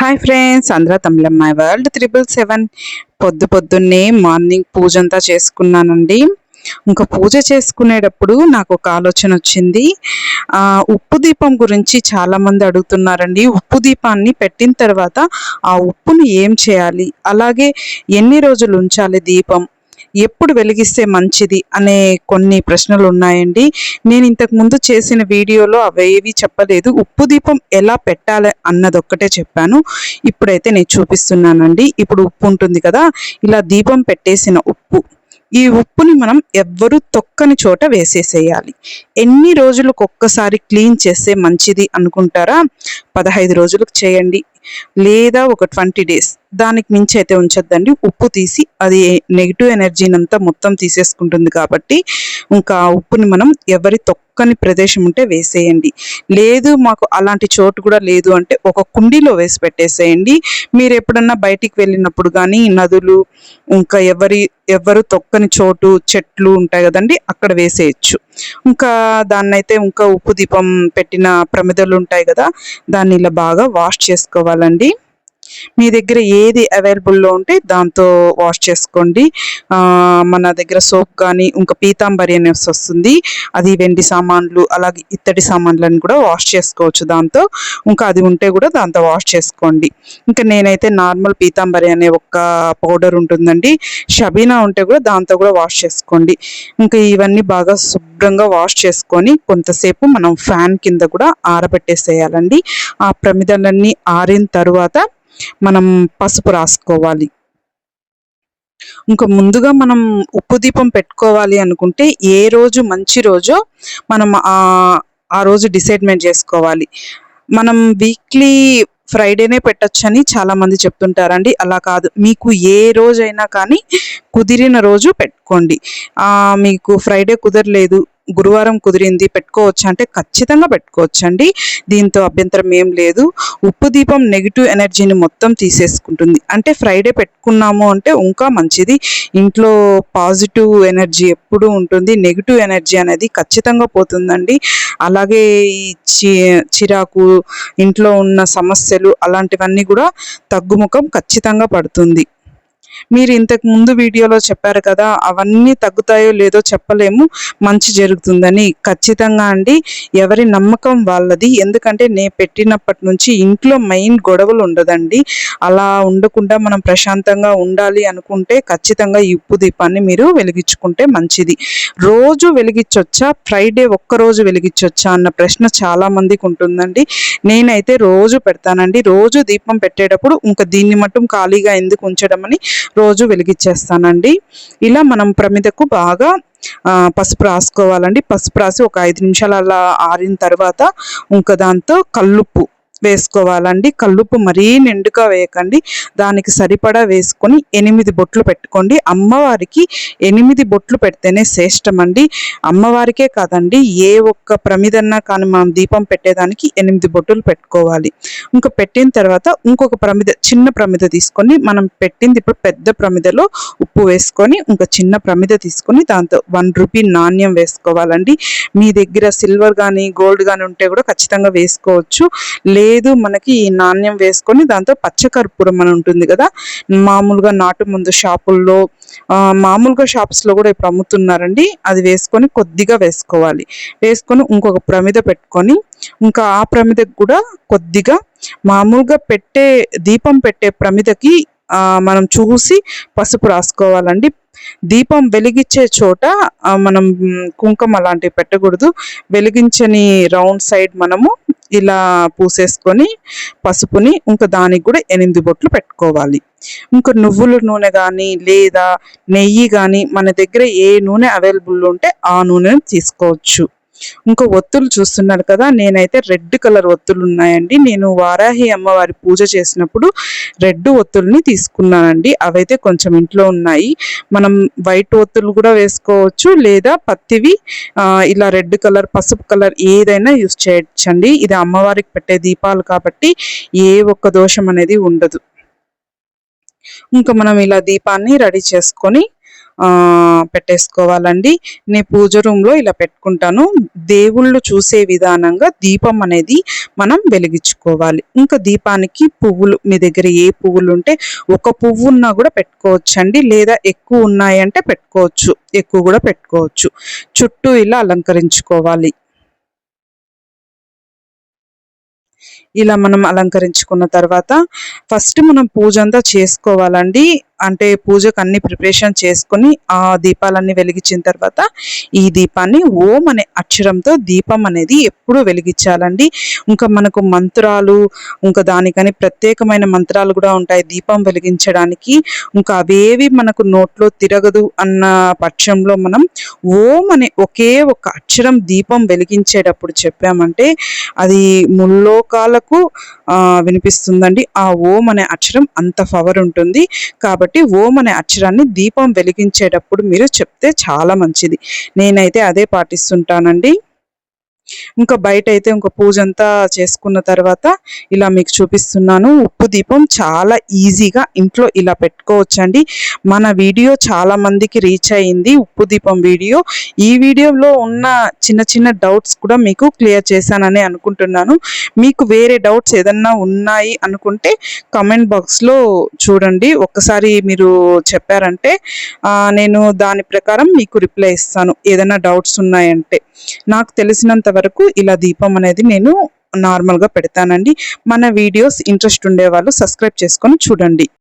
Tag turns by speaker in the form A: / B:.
A: Hi friends Andhra my world triple seven పొద్దు పొద్దున్నే morning పూజ అంతా చేసుకున్నానండి. ఇంకా పూజ చేసుకునేటప్పుడు నాకు ఒక ఆలోచన వచ్చింది. ఉప్పు దీపం గురించి చాలామంది అడుగుతున్నారండి. ఉప్పు దీపాన్ని పెట్టిన తర్వాత ఆ ఉప్పును ఏం చేయాలి? అలాగే ఎన్ని రోజులు ఉంచాలి దీపం? ఎప్పుడు వెలిగిస్తే మంచిది అనే కొన్ని ప్రశ్నలు ఉన్నాయండి. నేను ఇంతకు ముందు చేసిన వీడియోలో అవేవి చెప్పలేదు. ఉప్పు దీపం ఎలా పెట్టాలి అన్నది ఒక్కటే చెప్పాను. ఇప్పుడైతే నేను చూపిస్తున్నానండి. ఇప్పుడు ఉప్పు ఉంటుంది కదా ఇలా దీపం పెట్టేసిన ఉప్పు. ఈ ఉప్పుని మనం ఎవ్వరు తొక్కని చోట వేసేసేయాలి. ఎన్ని రోజులకు ఒక్కసారి క్లీన్ చేస్తే మంచిది అనుకుంటారా? పదహైదు రోజులకు చేయండి. లేదా ఒక ట్వంటీ డేస్. దానికి మించి అయితే ఉంచొద్దండి. ఉప్పు తీసి అది నెగిటివ్ ఎనర్జీని అంతా మొత్తం తీసేసుకుంటుంది కాబట్టి ఇంకా ఉప్పుని మనం ఎవరి తొక్కని ప్రదేశం ఉంటే వేసేయండి. లేదు మాకు అలాంటి చోటు కూడా లేదు అంటే ఒక కుండీలో వేసి పెట్టేసేయండి. మీరు ఎప్పుడన్నా బయటికి వెళ్ళినప్పుడు కానీ నదులు ఇంకా ఎవరి ఎవరు తొక్కని చోటు చెట్లు ఉంటాయి కదండి అక్కడ వేసేయచ్చు. ఇంకా దాన్నైతే ఇంకా ఉప్పు దీపం పెట్టిన ప్రమిదలు ఉంటాయి కదా దాన్ని నీళ్ళ బాగా వాష్ చేసుకోవాలండి మీ దగ్గర ఏది అవైలబుల్లో ఉంటే దాంతో వాష్ చేసుకోండి. మన దగ్గర సోప్ కానీ ఇంకా పీతాంబరి అనేసి వస్తుంది. అది వెండి సామాన్లు అలాగే ఇత్తడి సామాన్లను కూడా వాష్ చేసుకోవచ్చు దాంతో. ఇంకా అది ఉంటే కూడా దాంతో వాష్ చేసుకోండి. ఇంకా నేనైతే నార్మల్ పీతాంబరి అనే ఒక పౌడర్ ఉంటుందండి. షబీనా ఉంటే కూడా దాంతో కూడా వాష్ చేసుకోండి. ఇంకా ఇవన్నీ బాగా శుభ్రంగా వాష్ చేసుకొని కొంతసేపు మనం ఫ్యాన్ కింద కూడా ఆరబెట్టేసేయాలండి. ఆ ప్రమిదలన్నీ ఆరిన తర్వాత మనం పసుపు రాసుకోవాలి. ఇంకా ముందుగా మనం ఉప్పు దీపం పెట్టుకోవాలి అనుకుంటే ఏ రోజు మంచి రోజో మనం ఆ రోజు డిసైడ్మెంట్ చేసుకోవాలి. మనం వీక్లీ ఫ్రైడేనే పెట్టచ్చని చాలామంది చెప్తుంటారండి. అలా కాదు. మీకు ఏ రోజైనా కానీ కుదిరిన రోజు పెట్టుకోండి. మీకు ఫ్రైడే కుదరలేదు. గురువారం కుదిరింది పెట్టుకోవచ్చు అంటే ఖచ్చితంగా పెట్టుకోవచ్చండి. దీంతో అభ్యంతరం ఏం లేదు. ఉప్పు దీపం నెగిటివ్ ఎనర్జీని మొత్తం తీసేసుకుంటుంది. అంటే ఫ్రైడే పెట్టుకున్నాము అంటే ఇంకా మంచిది. ఇంట్లో పాజిటివ్ ఎనర్జీ ఎప్పుడు ఉంటుంది. నెగిటివ్ ఎనర్జీ అనేది ఖచ్చితంగా పోతుందండి. అలాగే ఈ చి చిరాకు ఇంట్లో ఉన్న సమస్యలు అలాంటివన్నీ కూడా తగ్గుముఖం ఖచ్చితంగా పడుతుంది. మీరు ఇంతకు ముందు వీడియోలో చెప్పారు కదా అవన్నీ తగ్గుతాయో లేదో చెప్పలేము మంచి జరుగుతుందని. ఖచ్చితంగా అండి ఎవరి నమ్మకం వాళ్ళది. ఎందుకంటే నేను పెట్టినప్పటి నుంచి ఇంట్లో మెయిన్ గొడవలు ఉండదండి. అలా ఉండకుండా మనం ప్రశాంతంగా ఉండాలి అనుకుంటే ఖచ్చితంగా ఈ ఉప్పు దీపాన్ని మీరు వెలిగించుకుంటే మంచిది. రోజు వెలిగించొచ్చా? ఫ్రైడే ఒక్కరోజు వెలిగించొచ్చా? అన్న ప్రశ్న చాలా మందికి ఉంటుందండి. నేనైతే రోజు పెడతానండి. రోజు దీపం పెట్టేటప్పుడు ఇంకా దీన్ని మట్టుం ఖాళీగా ఎందుకు ఉంచడం అని రోజు వెలిగించేస్తానండి. ఇలా మనం ప్రమిదకు బాగా పసుపు రాసుకోవాలండి. పసుపు రాసి ఒక ఐదు నిమిషాలు అలా ఆరిన తర్వాత ఇంకా దాంతో కల్లుప్పు వేసుకోవాలండి. కల్లుప్పు మరీ నిండుగా వేయకండి. దానికి సరిపడా వేసుకొని ఎనిమిది బొట్లు పెట్టుకోండి. అమ్మవారికి ఎనిమిది బొట్లు పెడితేనే శ్రేష్టం అండి అమ్మవారికే కాదండి ఏ ఒక్క ప్రమిదన్నా కానీ మనం దీపం పెట్టేదానికి ఎనిమిది బొట్టులు పెట్టుకోవాలి. ఇంకా పెట్టిన తర్వాత ఇంకొక ప్రమిద చిన్న ప్రమిద తీసుకొని మనం పెట్టింది ఇప్పుడు పెద్ద ప్రమిదలో ఉప్పు వేసుకొని ఇంకా చిన్న ప్రమిద తీసుకొని దాంతో వన్ రూపీ నాణ్యం వేసుకోవాలండి. మీ దగ్గర సిల్వర్ కానీ గోల్డ్ కానీ ఉంటే కూడా ఖచ్చితంగా వేసుకోవచ్చు. లే లేదు మనకి ఈ నాణ్యం వేసుకొని దాంతో పచ్చకర్పూరం అని ఉంటుంది కదా. మామూలుగా నాటు ముందు షాపుల్లో మామూలుగా షాప్స్లో కూడా ఇప్పుడు అమ్ముతున్నారండి. అది వేసుకొని కొద్దిగా వేసుకోవాలి. వేసుకొని ఇంకొక ప్రమిద పెట్టుకొని ఇంకా ఆ ప్రమిదకు కూడా కొద్దిగా మామూలుగా పెట్టే దీపం పెట్టే ప్రమిదకి మనం చూసి పసుపు రాసుకోవాలండి. దీపం వెలిగించే చోట మనం కుంకుమ అలాంటివి పెట్టకూడదు. వెలిగించని రౌండ్ సైడ్ మనము ఇలా పూసేసుకొని పసుపుని ఇంకా దానికి కూడా ఎనిమిది బొట్లు పెట్టుకోవాలి. ఇంకా నువ్వుల నూనె కానీ లేదా నెయ్యి కానీ మన దగ్గర ఏ నూనె అవైలబుల్ ఉంటే ఆ నూనెను తీసుకోవచ్చు. ఇంకో ఒత్తులు చూస్తున్నారు కదా నేనైతే రెడ్ కలర్ ఒత్తులు ఉన్నాయండి. నేను వారాహి అమ్మవారి పూజ చేసినప్పుడు రెడ్ ఒత్తుల్ని తీసుకున్నానండి. అవైతే కొంచెం ఇంట్లో ఉన్నాయి. మనం వైట్ ఒత్తులు కూడా వేసుకోవచ్చు లేదా పత్తివి ఇలా రెడ్ కలర్ పసుపు కలర్ ఏదైనా యూస్ చేయొచ్చండి. ఇది అమ్మవారికి పెట్టే దీపాలు కాబట్టి ఏ ఒక్క దోషం అనేది ఉండదు. ఇంకా మనం ఇలా దీపాన్ని రెడీ చేసుకొని పెట్టేసుకోవాలండి. నేను పూజ రూమ్లో ఇలా పెట్టుకుంటాను. దేవుళ్ళు చూసే విధానంగా దీపం అనేది మనం వెలిగించుకోవాలి. ఇంకా దీపానికి పువ్వులు మీ దగ్గర ఏ పువ్వులు ఉంటే ఒక పువ్వు ఉన్నా కూడా పెట్టుకోవచ్చండి. లేదా ఎక్కువ ఉన్నాయంటే పెట్టుకోవచ్చు. ఎక్కువ కూడా పెట్టుకోవచ్చు. చుట్టూ ఇలా అలంకరించుకోవాలి. ఇలా మనం అలంకరించుకున్న తర్వాత ఫస్ట్ మనం పూజ అంతా చేసుకోవాలండి. అంటే పూజకు అన్ని ప్రిపరేషన్ చేసుకొని ఆ దీపాలన్నీ వెలిగించిన తర్వాత ఈ దీపాన్ని ఓం అనే అక్షరంతో దీపం అనేది ఎప్పుడూ వెలిగించాలండి. ఇంకా మనకు మంత్రాలు ఇంకా దానికని ప్రత్యేకమైన మంత్రాలు కూడా ఉంటాయి దీపం వెలిగించడానికి. ఇంకా అవేవి మనకు నోట్లో తిరగదు అన్న పక్షంలో మనం ఓం అనే ఒకే ఒక అక్షరం దీపం వెలిగించేటప్పుడు చెప్పామంటే అది ముల్లోకాలకు వినిపిస్తుందండి. ఆ ఓం అనే అక్షరం అంత పవర్ ఉంటుంది. కాబట్టి కాబట్టి ఓం అనే అక్షరాన్ని దీపం వెలిగించేటప్పుడు మీరు చెప్తే చాలా మంచిది. నేనైతే అదే పాటిస్తుంటానండి. ఇంకా బయట అయితే ఇంకా పూజ అంతా చేసుకున్న తర్వాత ఇలా మీకు చూపిస్తున్నాను. ఉప్పు దీపం చాలా ఈజీగా ఇంట్లో ఇలా పెట్టుకోవచ్చండి. మన వీడియో చాలా మందికి రీచ్ అయింది ఉప్పు దీపం వీడియో. ఈ వీడియోలో ఉన్న చిన్న చిన్న డౌట్స్ కూడా మీకు క్లియర్ చేశానని అనుకుంటున్నాను. మీకు వేరే డౌట్స్ ఏదన్నా ఉన్నాయి అనుకుంటే కమెంట్ బాక్స్లో చూడండి. ఒక్కసారి మీరు చెప్పారంటే నేను దాని ప్రకారం మీకు రిప్లై ఇస్తాను. ఏదైనా డౌట్స్ ఉన్నాయంటే. నాకు తెలిసినంత వరకు ఇలా దీపం అనేది నేను నార్మల్గా పెడతానండి. మన వీడియోస్ ఇంట్రెస్ట్ ఉండే వాళ్ళు సబ్స్క్రైబ్ చేసుకొని చూడండి.